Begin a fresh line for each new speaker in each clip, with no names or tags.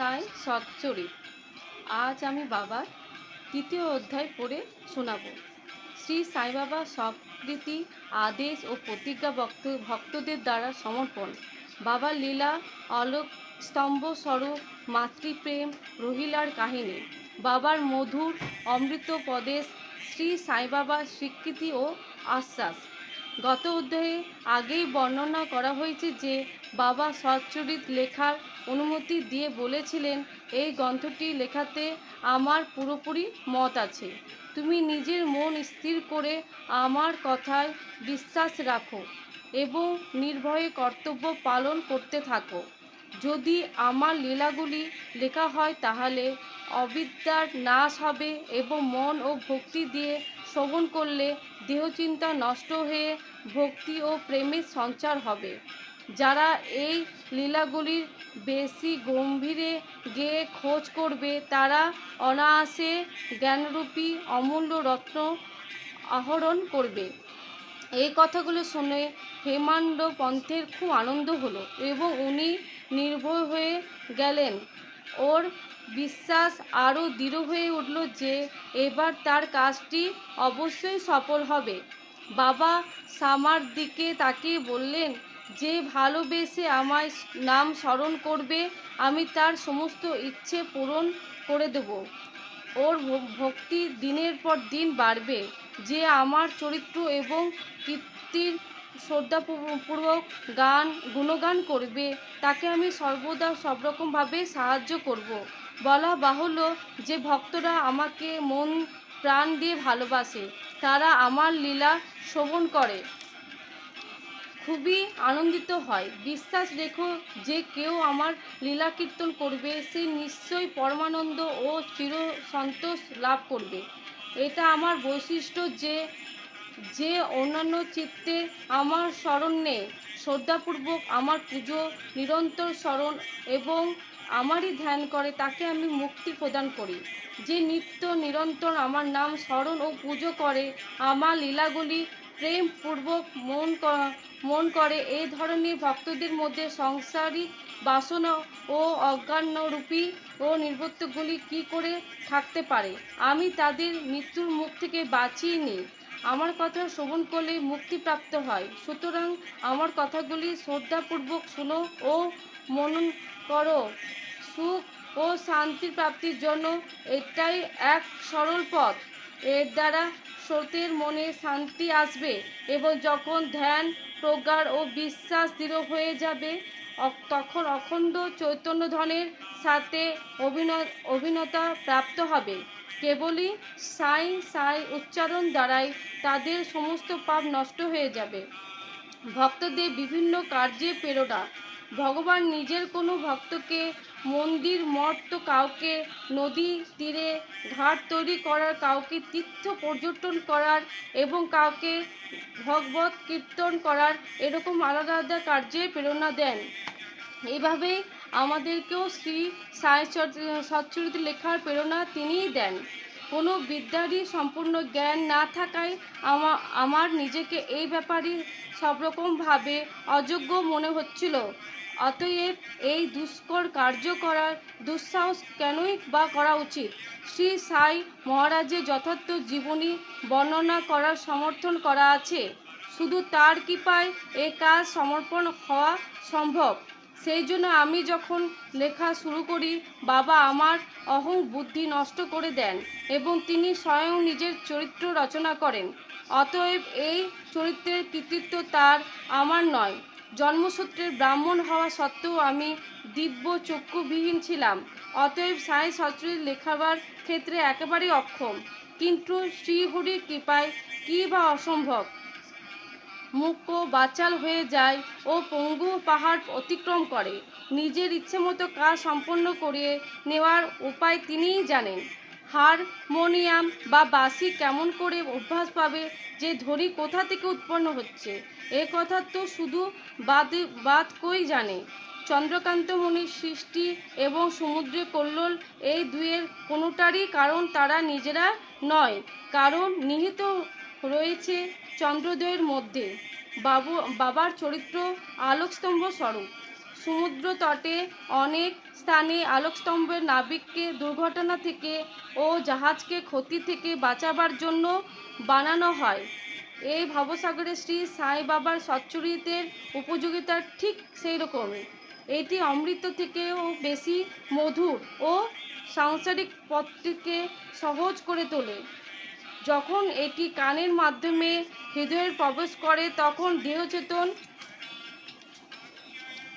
সাই সচ্চরিত আজ আমি বাবার তৃতীয় অধ্যায় পড়ে শোনাব। শ্রী সাই বাবা স্বকৃতি আদেশ ও প্রতিজ্ঞা ভক্ত, ভক্তদের দ্বারা সমর্পণ। বাবার লীলা, অলোক, স্তম্ভ স্বরূপ, মাতৃপ্রেম, রহিলার কাহিনী। বাবার মধুর অমৃত পদেশ শ্রী সাই বাবার স্বীকৃতি ও আশ্বাস। গত অধ্যায়ে আগেই বর্ণনা করা হয়েছে যে বাবা সচ্চরিত লেখার অনুমতি দিয়ে বলেছিলেন, এই গ্রন্থটি লেখাতে আমার পুরোপুরি মত আছে। তুমি নিজের মন স্থির করে আমার কথায় বিশ্বাস রাখো এবং নির্ভয়ে কর্তব্য পালন করতে থাকো। যদি আমার লীলাগুলি লেখা হয় তাহলে অবিদ্যার নাশ হবে এবং মন ও ভক্তি দিয়ে শ্রবণ করলে দেহচিন্তা নষ্ট হয়ে ভক্তি ও প্রেমের সঞ্চার হবে। যারা এই লীলাগুলির বেশি গম্ভীরে গিয়ে খোঁজ করবে, তারা অনায়াসে জ্ঞানরূপী অমূল্য রত্ন আহরণ করবে। এই কথাগুলো শুনে হেমান্ড পন্থের খুব আনন্দ হলো এবং উনি নির্ভয় হয়ে গেলেন। ওর বিশ্বাস আরও দৃঢ় হয়ে উঠল যে এবার তার কাজটি অবশ্যই সফল হবে। বাবা সামার দিকে তাকিয়ে বললেন যে ভালোবেসে আমায় নাম স্মরণ করবে, আমি তার সমস্ত ইচ্ছে পূরণ করে দেব। ওর ভক্তি দিনের পর দিন বাড়বে। যে আমার চরিত্র এবং কীর্তির শ্রদ্ধাপূর্বক গান, গুণগান করবে, তাকে আমি সর্বদা সব রকমভাবে সাহায্য করব। বলা বাহুল্য যে ভক্তরা আমাকে মন, প্রাণ দিয়ে ভালোবাসে, তারা আমার লীলা শ্রবণ করে। খুবই আনন্দিত হয়। বিশ্বাস রেখো যে কেউ আমার লীলা কীর্তন করবে, সে নিশ্চয়ই পরমানন্দ ও চির সন্তোষ লাভ করবে। এটা আমার বৈশিষ্ট্য যে যে অন্যান্য চিত্তে আমার স্মরণ নেই। শ্রদ্ধাপূর্বক আমার পুজো নিরন্তর স্মরণ এবং আমারই ধ্যান করে, তাকে আমি মুক্তি প্রদান করি। যে নিত্য নিরন্তর আমার নাম স্মরণ ও পুজো করে, আমার লীলাগুলি প্রেমপূর্বক মন মন করে। এই ধরনের ভক্তদের মধ্যে সংসারিক বাসনা ও অজ্ঞানরূপী ও নির্বত্তগুলি কি করে থাকতে পারে? আমি তাদের মৃত্যুর মুখ থেকে বাঁচিয়ে নিই। আমার কথা শ্রবণ করলে মুক্তিপ্রাপ্ত হয়। সুতরাং আমার কথাগুলি শ্রদ্ধাপূর্বক শোনো ও মনন করো। সুখ ও শান্তির প্রাপ্তির জন্য এটাই এক সরল পথ। এর দ্বারা স্রোতের মনে শান্তি আসবে এবং যখন ধ্যান, প্রজ্ঞার ও বিশ্বাস দৃঢ় হয়ে যাবে তখন অখণ্ড চৈতন্য ধনের সাথে অভিনয় অভিনতা প্রাপ্ত হবে। কেবলই সাই সাই উচ্চারণ দ্বারাই তাদের সমস্ত পাপ নষ্ট হয়ে যাবে। ভক্তদের বিভিন্ন কার্যে প্রেরণা ভগবান নিজের কোনো ভক্তকে মন্দির, মঠ তো কাউকে, নদী তীরে ঘাট তৈরি করার, কাউকে তীর্থ পর্যটন করার এবং কাউকে ভগবত কীর্তন করার এরকম আলাদা আলাদা কার্যে প্রেরণা দেন। এইভাবেই আমাদেরকেও শ্রী সাই সচ্চরিত লেখার প্রেরণা তিনিই দেন। কোনো বিদ্যারই সম্পূর্ণ জ্ঞান না থাকায় আমা আমার নিজেকে এই ব্যাপারে সব রকমভাবে অযোগ্য মনে হচ্ছিল। অতএব এই দুষ্কর কার্য করার দুঃসাহস কেনই বা করা উচিত? শ্রী সাই মহারাজের যথার্থ জীবনী বর্ণনা করার সমর্থন করা আছে। শুধু তার কৃপায় এ কাজ সমর্পণ হওয়া সম্ভব। সেই জন্য আমি যখন লেখা শুরু করি, বাবা আমার অহং বুদ্ধি নষ্ট করে দেন এবং তিনি স্বয়ং নিজের চরিত্র রচনা করেন। অতএব এই চরিত্রের কৃতিত্ব তার, আমার নয়। জন্মসূত্রে ব্রাহ্মণ হওয়া সত্ত্বেও আমি দিব্য চক্ষুবিহীন ছিলাম। অতএব সাই সচরিত লেখাবার ক্ষেত্রে একেবারেই অক্ষম। কিন্তু শ্রীহরির কৃপায় কী বা অসম্ভব? মুখ বাচাল হয়ে যায় ও পঙ্গু পাহাড় অতিক্রম করে। নিজের ইচ্ছে মতো কাজ সম্পন্ন করিয়ে নেওয়ার উপায় তিনিই জানেন। হারমোনিয়াম বা বাঁশি কেমন করে অভ্যাস পাবে যে ধরি কোথা থেকে উৎপন্ন হচ্ছে? এ কথা তো শুধু বাদ বাদ কই জানে? চন্দ্রকান্ত মুনির সৃষ্টি এবং সমুদ্রে কল্লোল এই দুয়ের কোনোটারই কারণ তারা নিজেরা নয়, কারণ নিহিত রয়েছে চন্দ্রোদয়ের মধ্যে। বাবু, বাবার চরিত্র আলোকস্তম্ভ স্বরূপ। সমুদ্র তটে অনেক স্থানে আলোকস্তম্ভের নাবিককে দুর্ঘটনা থেকে ও জাহাজকে ক্ষতি থেকে বাঁচাবার জন্য বানানো হয়। এই ভবসাগরে শ্রী সাই বাবার সচ্চরিতের উপযোগিতা ঠিক সেই রকমই এটি অমৃত থেকেও বেশি মধুর ও সাংসারিক পথটিকে সহজ করে তোলে। যখন এটি কানের মাধ্যমে হৃদয়ে প্রবেশ করে, তখন দেহচেতন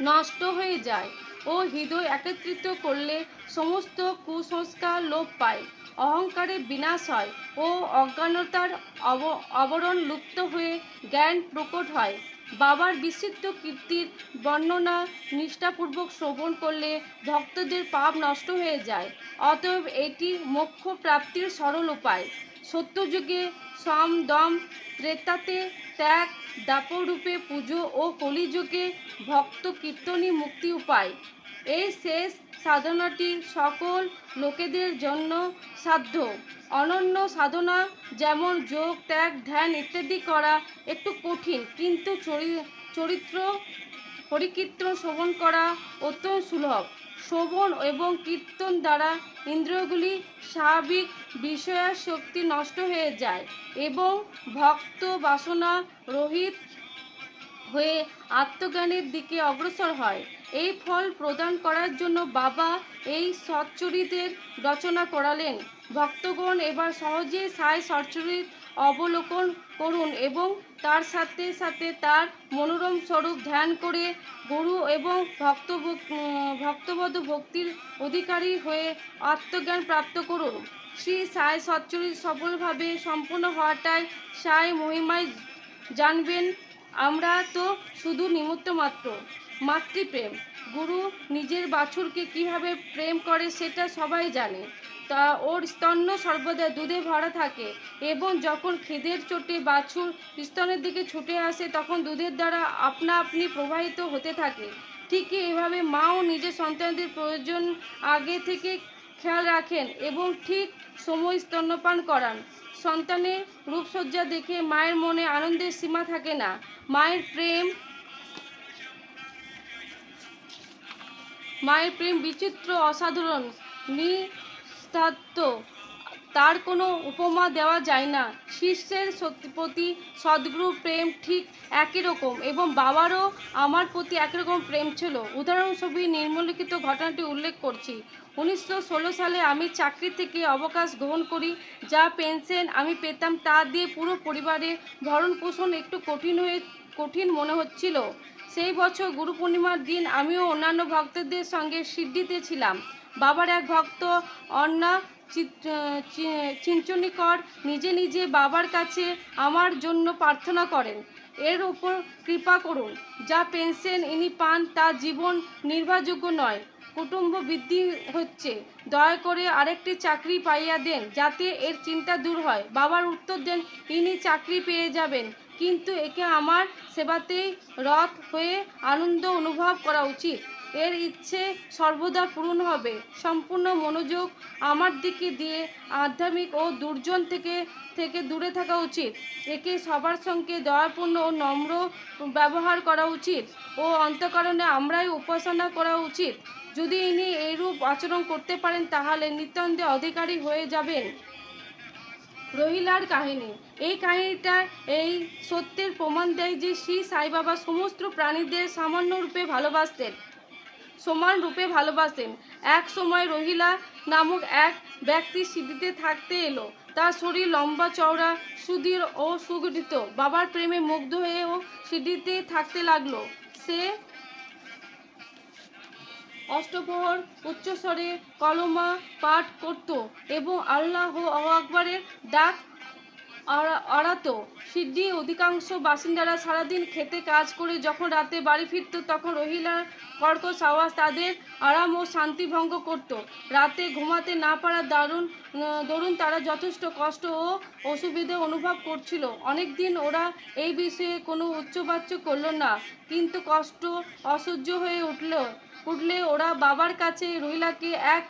নষ্ট হয়ে যায়। ও হৃদয় একত্রিত করলে সমস্ত কুসংস্কার লোপ পায়। অহংকারের বিনাশ হয় ও অজ্ঞানতার অব- আবরণ লুপ্ত হয়ে জ্ঞান প্রকট হয়। বাবার বিচিত্র কীর্তির বর্ণনা নিষ্ঠাপূর্বক শ্রবণ করলে ভক্তদের পাপ নষ্ট হয়ে যায়। অতএব এটি মোক্ষ প্রাপ্তির সরল উপায়। সত্যযুগে সম দম ত্রেতাতে ত্যাগ, দাপরূপে পুজো ও কলিযুগে ভক্ত কীর্তনই মুক্তি উপায়। এই শেষ সাধনাটি সকল লোকেদের জন্য সাধ্য। অনন্য সাধনা যেমন যোগ, ত্যাগ, ধ্যান ইত্যাদি করা একটু কঠিন, কিন্তু চরি- চরিত্র হরিকীর্তন শ্রবণ করা অত্যন্ত সুলভ। শ্রবণ এবং কীর্তন দ্বারা ইন্দ্রিয়গুলি স্বাভাবিক বিষয়ের শক্তি নষ্ট হয়ে যায় এবং ভক্ত বাসনা রহিত হয়ে আত্মজ্ঞানের দিকে অগ্রসর হয়। এই ফল প্রদান করার জন্য বাবা এই সচ্চরিতের রচনা করালেন। ভক্তগণ এবার সহজে সাই সচ্চরিত অবলোকন করুন এবং তার সাথে সাথে তার মনোরম স্বরূপ ধ্যান করে গুরু এবং ভক্ত ভক্তবদ্ধ ভক্তির অধিকারী হয়ে আত্মজ্ঞান প্রাপ্ত করুন। শ্রী সাই সচ্চরিত সফলভাবে সম্পূর্ণ হওয়াটাই সাই মহিমায় জানবেন। আমরা তো শুধু নিমিত্ত মাত্র। মাতৃপ্রেম। গুরু নিজের বাছুরকে কীভাবে প্রেম করে সেটা সবাই জানে। ওর স্তন্য সর্বদা দুধে ভরা থাকে এবং যখন খিদের চোটে বাছুর স্তনের দিকে ছুটে আসে, তখন দুধের দ্বারা আপনা আপনি প্রবাহিত হতে থাকে। ঠিকই এভাবে মাও নিজের সন্তানদের প্রয়োজন আগে থেকে খেয়াল রাখেন এবং ঠিক সময় স্তন্যপান করান। সন্তানের রূপসজ্জা দেখে মায়ের মনে আনন্দের সীমা থাকে না। মায়ের প্রেম মায়ের প্রেম বিচিত্র, অসাধারণ। নিস্তাত্ত তার কোনো উপমা দেওয়া যায় না। শিষ্যের প্রতি সদ্গুরু প্রেম ঠিক একই রকম এবং বাবারও আমার প্রতি একই রকম প্রেম ছিল। উদাহরণস্বরূপ নিম্নলিখিত ঘটনাটি উল্লেখ করছি। উনিশশো ষোলো সালে আমি চাকরি থেকে অবকাশ গ্রহণ করি, যা পেনশন আমি পেতাম তা দিয়ে পুরো পরিবারের ভরণ পোষণ একটু কঠিন হয়ে, কঠিন মনে হচ্ছিল। সেই বছর গুরু পূর্ণিমার দিন আমিও অন্যান্য ভক্তদের সঙ্গে সিদ্ধিতে ছিলাম। বাবার এক ভক্ত, অন্না চিঞ্চনিকর নিজে নিজে বাবার কাছে আমার জন্য প্রার্থনা করেন। এর উপর কৃপা করুন, যা পেনশন ইনি পান তা জীবন নির্ভরযোগ্য নয়, কুটুম্ব বৃদ্ধি হচ্ছে। দয়া করে আরেকটি চাকরি পাইয়া দেন, যাতে এর চিন্তা দূর হয়। বাবার উত্তর দেন, ইনি চাকরি পেয়ে যাবেন, কিন্তু একে আমার সেবাতেই রথ হয়ে আনন্দ অনুভব করা উচিত। এর ইচ্ছে সর্বদা পূরণ হবে। সম্পূর্ণ মনোযোগ আমার দিকে দিয়ে আধ্যাত্মিক ও দুর্জন থেকে থেকে দূরে থাকা উচিত। একে সবার সঙ্গে দয়াপূর্ণ ও নম্র ব্যবহার করা উচিত ও অন্তকরণে আমরাই উপাসনা করা উচিত। যদি ইনি এইরূপ আচরণ করতে পারেন, তাহলে নিঃসন্দেহে অধিকারী হয়ে যাবেন। রহিলার কাহিনী। এই কাহিনীটা এই সত্যের প্রমাণ দেয় যে শ্রী সাইবাবা সমস্ত প্রাণীদের সামান্য রূপে ভালোবাসতেন। সমান রূপে ভালোবাসেন এক সময় রহিলা নামক এক ব্যক্তি সিদ্ধিতে থাকতে এলো। তার শরীর লম্বা, চওড়া, সুদীর ও সুগঠিত। বাবার প্রেমে মুগ্ধ হয়ে ও সিদ্ধিতে থাকতে লাগল। সে অষ্টপ্রহর, উচ্চস্বরে কলমা পাঠ করত এবং আল্লাহ আকবরের ডাক আড়াতো সিদ্ধি অধিকাংশ বাসিন্দারা সারাদিন খেতে কাজ করে যখন রাতে বাড়ি ফিরত তখন রহিলার কর্কশ আওয়াজ তাদের আরাম ও শান্তি ভঙ্গ করত। রাতে ঘুমাতে না পারার দারুণ দরুন তারা যথেষ্ট কষ্ট ও অসুবিধে অনুভব করছিল। অনেক দিন ওরা এই বিষয়ে কোনো উচ্চবাচ্য করল না, কিন্তু কষ্ট অসহ্য হয়ে উঠল। উঠলে ওরা বাবার কাছে রহিলাকে এক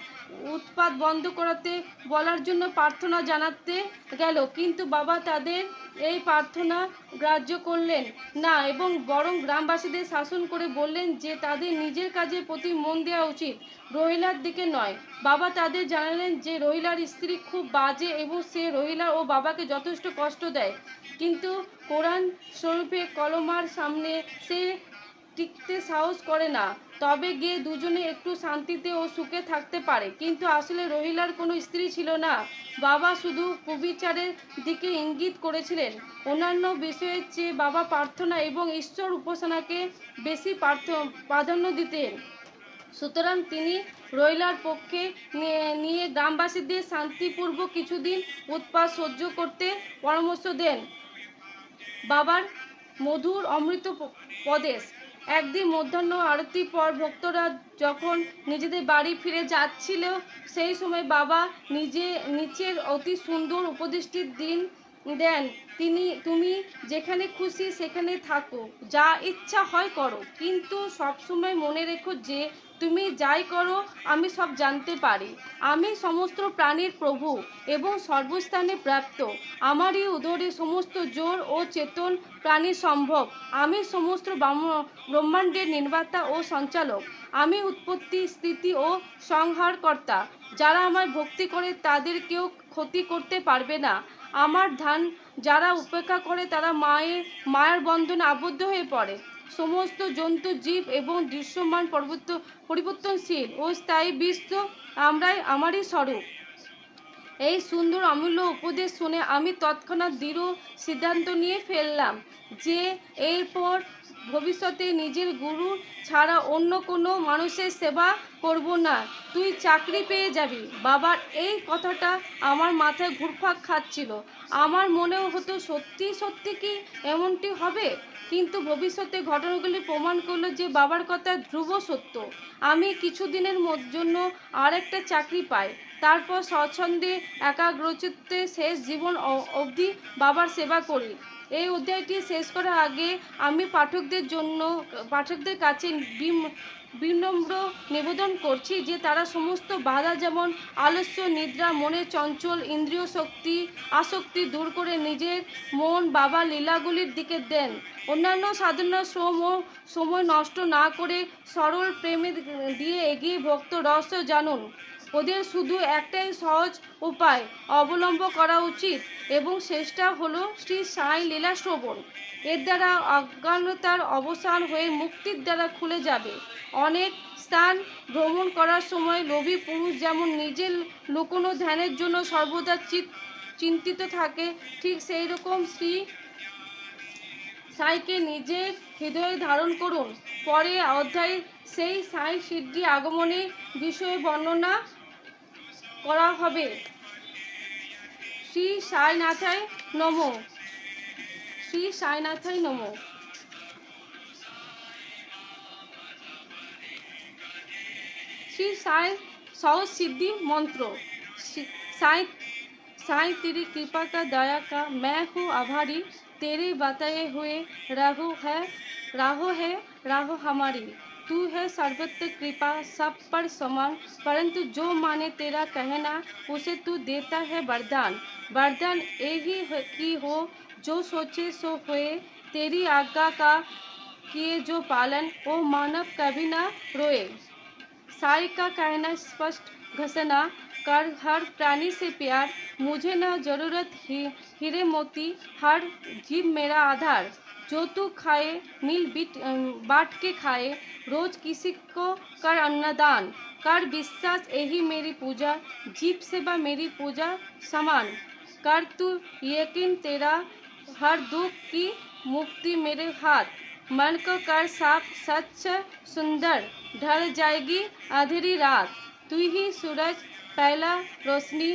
উৎপাত বন্ধ করাতে, বলার জন্য প্রার্থনা জানাতে গেল। কিন্তু বাবা তাদের এই প্রার্থনা গ্রাহ্য করলেন না এবং বরং গ্রামবাসীদের শাসন করে বললেন যে তাদের নিজের কাজের প্রতি মন দেওয়া উচিত, রহিলার দিকে নয়। বাবা তাদের জানালেন যে রহিলার স্ত্রী খুব বাজে এবং সে রহিলা ও বাবাকে যথেষ্ট কষ্ট দেয়। কিন্তু কোরআন স্বরূপে কলমার সামনে সে টিকতে সাহস করে না। তবে গিয়ে দুজনে একটু শান্তিতে ও সুখে থাকতে পারে। কিন্তু আসলে রহিলার কোনো স্ত্রী ছিল না। বাবা শুধু কুবিচারের দিকে ইঙ্গিত করেছিলেন। অন্যান্য বিষয়ের চেয়ে বাবা প্রার্থনা এবং ঈশ্বর উপাসনাকে বেশি প্রাধান্য দিতেন। সুতরাং তিনি রহিলার পক্ষে নিয়ে- নিয়ে গ্রামবাসীদের শান্তিপূর্বক কিছুদিন উৎপাত সহ্য করতে পরামর্শ দেন। বাবার মধুর অমৃত প্রদেশ। একদিন মধ্যাহ্ন আরতি পর ভক্তরা যখন নিজেদের বাড়ি ফিরে যাচ্ছিল, সেই সময় বাবা নিজে নিচের অতি সুন্দর উপদেষ্টির দিন দেন। তিনি, তুমি যেখানে খুশি সেখানে থাকো, যা ইচ্ছা হয় করো। কিন্তু সবসময় মনে রেখো যে তুমি যাই করো, আমি সব জানতে পারি। আমি সমস্ত প্রাণীর প্রভু এবং সর্বস্থানে প্রাপ্ত। আমারই উদরে সমস্ত জোর ও চেতন প্রাণী সম্ভব। আমি সমস্ত ব্রহ্মাণ্ডের নির্মাতা ও সঞ্চালক। আমি উৎপত্তি, স্থিতি ও সংহারকর্তা। যারা আমায় ভক্তি করে, তাদের কেউ ক্ষতি করতে পারবে না। আমার ধান যারা উপেক্ষা করে, তারা মায়ের মায়ের বন্ধনে আবদ্ধ হয়ে পড়ে। সমস্ত জন্তু, জীব এবং দৃশ্যমান পরিবর্ত পরিবর্তনশীল ও স্থায়ী বিশ্ব আমরাই আমারই স্বরূপ। এই সুন্দর অমূল্য উপদেশ শুনে আমি তৎক্ষণাৎ দৃঢ় সিদ্ধান্ত নিয়ে ফেললাম যে এরপর ভবিষ্যতে নিজের গুরু ছাড়া অন্য কোনো মানুষের সেবা করব না। তুই চাকরি পেয়ে যাবি। বাবার এই কথাটা আমার মাথায় ঘুরপাক খাচ্ছিল। আমার মনেও হতো সত্যি সত্যি কি এমনটি হবে? কিন্তু ভবিষ্যতে ঘটনাগুলি প্রমাণ করল যে বাবার কথা ধ্রুব সত্য। আমি কিছুদিনের জন্য জন্য আরেকটা চাকরি পাই। তারপর স্বচ্ছন্দে, একাগ্রচিত্তে শেষ জীবন অবধি বাবার সেবা করি। এই অধ্যায়টি শেষ করার আগে আমি পাঠকদের জন্য, পাঠকদের কাছে বিনম্র নিবেদন করছি যে তারা সমস্ত বাধা যেমন আলস্য, নিদ্রা, মনে চঞ্চল, ইন্দ্রিয় শক্তি, আসক্তি দূর করে নিজের মন, বাবা লীলাগুলির দিকে দেন। অন্যান্য সাধনা শ্রম ও সময় নষ্ট না করে সরল প্রেমে দিয়ে এগিয়ে ভক্ত রহস্য জানুন। ওদের শুধু একটাই সহজ উপায় অবলম্ব করা উচিত এবং শেষটা হলো শ্রী সাই লীলা শ্রবণ। এর দ্বারা অজ্ঞানতার অবসান হয়ে মুক্তির দ্বারা খুলে যাবে। অনেক স্থান ভ্রমণ করার সময় লোভী পুরুষ যেমন নিজের লুকোনো ধ্যানের জন্য সর্বদা চিন্তিত থাকে, ঠিক সেই রকম শ্রী সাইকে নিজের হৃদয়ে ধারণ করুন। পরে অধ্যায়ে সেই সাই সিদ্ধি আগমনের বিষয়ে বর্ণনা করা হবে শ্রী সাইনাথায় নম শ্রী সাইনাথায় নম श्री साई सौ सिद्धि मंत्र श्री- साई साई तेरी कृपा का दया का मैं हूँ आभारी तेरे बताए हुए राहु है राहो है राहो हमारी तू है सर्वत्र कृपा, सब पर समान। परंतु जो माने तेरा कहना, उसे तू देता है वरदान। वरदान यही कि हो, जो सोचे सो होए। तेरी आज्ञा का किए जो पालन वो मानव कभी ना रोए। साई का कहना स्पष्ट, घसना, कर हर प्राणी से प्यार। मुझे ना ज़रूरत ही, हीरे मोती, हर जीव मेरा आधार। जो तू खाए, मिल बिट बांट के खाए, रोज किसी को कर अन्नदान। कर विश्वास यही मेरी पूजा जीव सेवा मेरी पूजा समान। कर तू यकीन तेरा, हर दुख की मुक्ति मेरे हाथ। मन को कर साफ़ सच सुंदर, ढल जाएगी, अंधेरी रात। तू ही सूरज, पहला रोशनी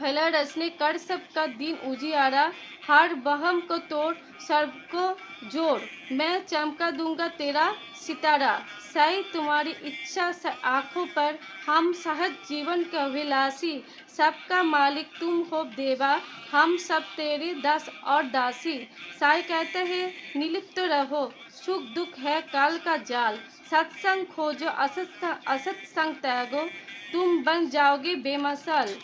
फैला रचने कर सबका दिन उजियारा, हर बहम को तोड़ सर्व को जोड़। मैं चमका दूँगा तेरा सितारा। साई, तुम्हारी इच्छा आँखों पर। हम सहज जीवन के अभिलाषी। सबका मालिक तुम हो देवा। हम सब तेरे दास और दासी। साई कहते हैं, निलिप्त तो रहो। सुख दुख है काल का जाल। सत्संग खोजो असत असत संग त्यागो। तुम बन जाओगे बेमसल।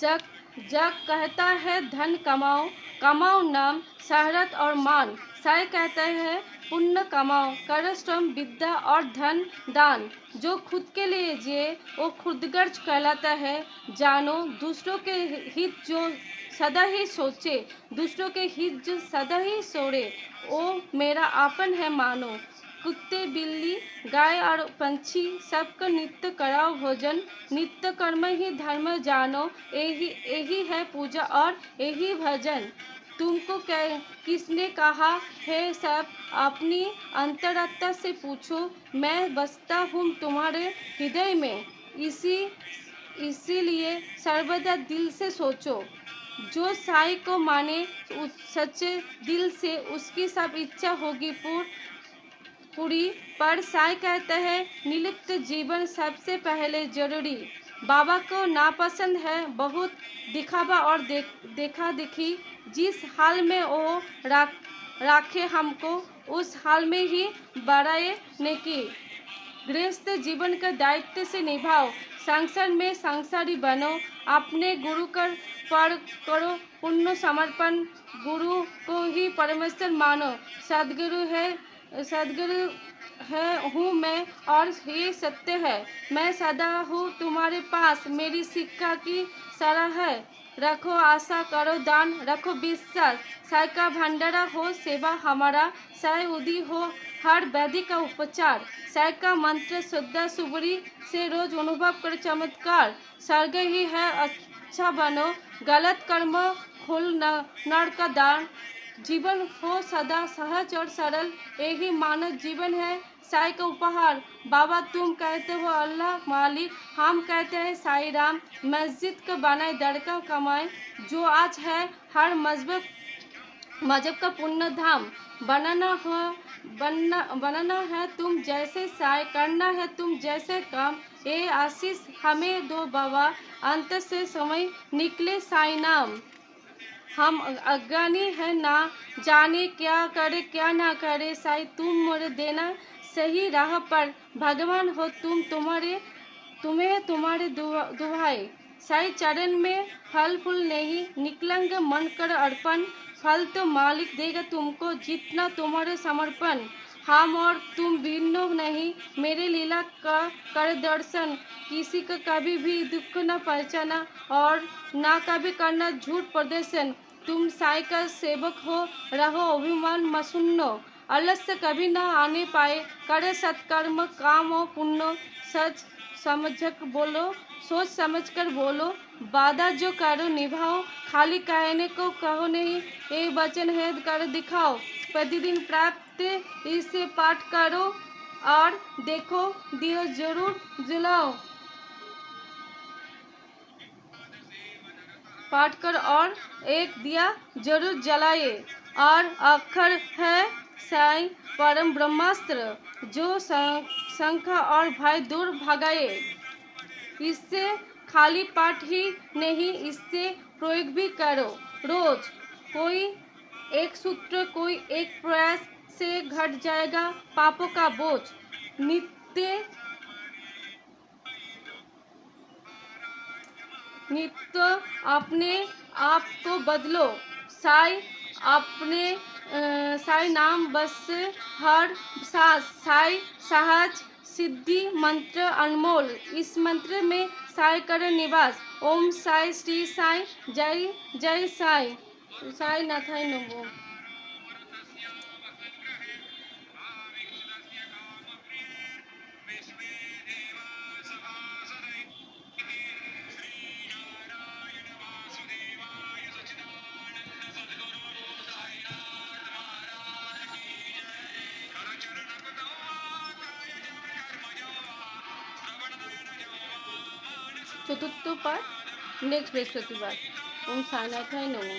जग जग कहता है धन कमाओ कमाओ नाम, शहरत और मान। साय कहते हैं पुण्य कमाओ, कर श्रम, विद्या और धन दान। जो खुद के लिए जिए, वो खुदगर्ज कहलाता है। जानो, दूसरों के हित जो सदा ही सोचे, दूसरों के हित जो सदा ही सोरे वो मेरा आपन है मानो। कुत्ते, बिल्ली, गाय और पंछी सबका नित्य कराओ भोजन, नित्य कर्म ही धर्म जानो यही यही है पूजा और यही भजन। तुमको कै, किसने कहा, है सब, अपनी अंतरात्मा से पूछो, मैं बसता हूँ तुम्हारे हृदय में। इसी, इसीलिए सर्वदा दिल से सोचो। जो साई को माने सच्चे दिल से उसकी सब इच्छा होगी पूर्ण। पूरी पर साय कहते हैं, निलिप्त जीवन सबसे पहले ज़रूरी। बाबा को नापसंद है बहुत। दिखावा और देख देखा दिखी जिस हाल में वो राख, राखे हमको, उस हाल में ही बढ़ाए नेकी। गृहस्थ जीवन का दायित्व से निभाओ। संसार में संसारी बनो। अपने गुरु कर, पर करो पुण्य समर्पण। गुरु को ही परमेश्वर मानो। सदगुरु है सदगुरु है, हूँ मैं और ये सत्य है। मैं सदा हूँ तुम्हारे पास। मेरी शिक्षा की सरह है। रखो आशा, करो दान, रखो विश्वास। साय का भंडारा हो, सेवा हमारा। साय उदी हो, हर व्याधि का उपचार। साय का मंत्र श्रद्धा सुबरी से रोज अनुभव कर चमत्कार। स्वर्ग ही है अच्छा बनो। गलत कर्म खुल नर का दान। जीवन हो सदा सहज और सरल, यही मानव जीवन है। साई का उपहार। बाबा, तुम कहते हो अल्लाह मालिक, हम कहते हैं साई राम। मस्जिद का बनाए दड़का कमाए जो आज है, हर मज़हब मज़हब का पुण्य धाम बनाना हो, बनना, बनाना है तुम जैसे साय करना है तुम जैसे काम। ये आशीष, हमें दो बाबा, अंत से समय निकले साई नाम। हम अज्ञानी है, ना जाने क्या करे, क्या ना करे, साई तुम मोरे देना सही राह पर। भगवान हो तुम तुम्हारे, तुम्हें तुम्हारे दुहाई साई चरण में फल फूल नहीं, निकलंग मन कर अर्पण। फल तो मालिक देगा तुमको, जितना तुम्हारे समर्पण। हम और तुम भिन्न नहीं, मेरे लीला का, कर दर्शन। किसी का कभी भी दुख न पहचाना और ना कभी करना झूठ प्रदर्शन। तुम साई का सेवक हो, रहो, अभिमान मसुन्नो। अलस से कभी ना आने पाए। करे सत्कर्म, काम और पुण्य सच समझ बोलो, सोच समझ कर बोलो। वादा जो करो, निभाओ। खाली कहने को कहो नहीं, ये वचन है, कर दिखाओ। प्रतिदिन प्राप्त, इसे पाठ करो और देखो, दियो ज़रूर जलाओ। पाठ कर और एक दिया ज़रूर जलाए और अक्षर है, साई परम ब्रह्मास्त्र, जो शंखा और भय दूर भगाए। इससे खाली पाठ ही नहीं, इससे प्रयोग भी करो। रोज कोई एक सूत्र, कोई एक प्रयास से घट जाएगा पापों का बोझ। नित्य नित्य अपने आप को बदलो। साई अपने साई नाम बस हर सांस साई सहज सिद्धि मंत्र अनमोल। इस मंत्र में साई कर निवास। ओम साई, श्री साई, जय जय साई। साई नाथाई नमो। পাঠ নেক্সট বৃহস্পতিবার। ওম সায়নাথায় নমো।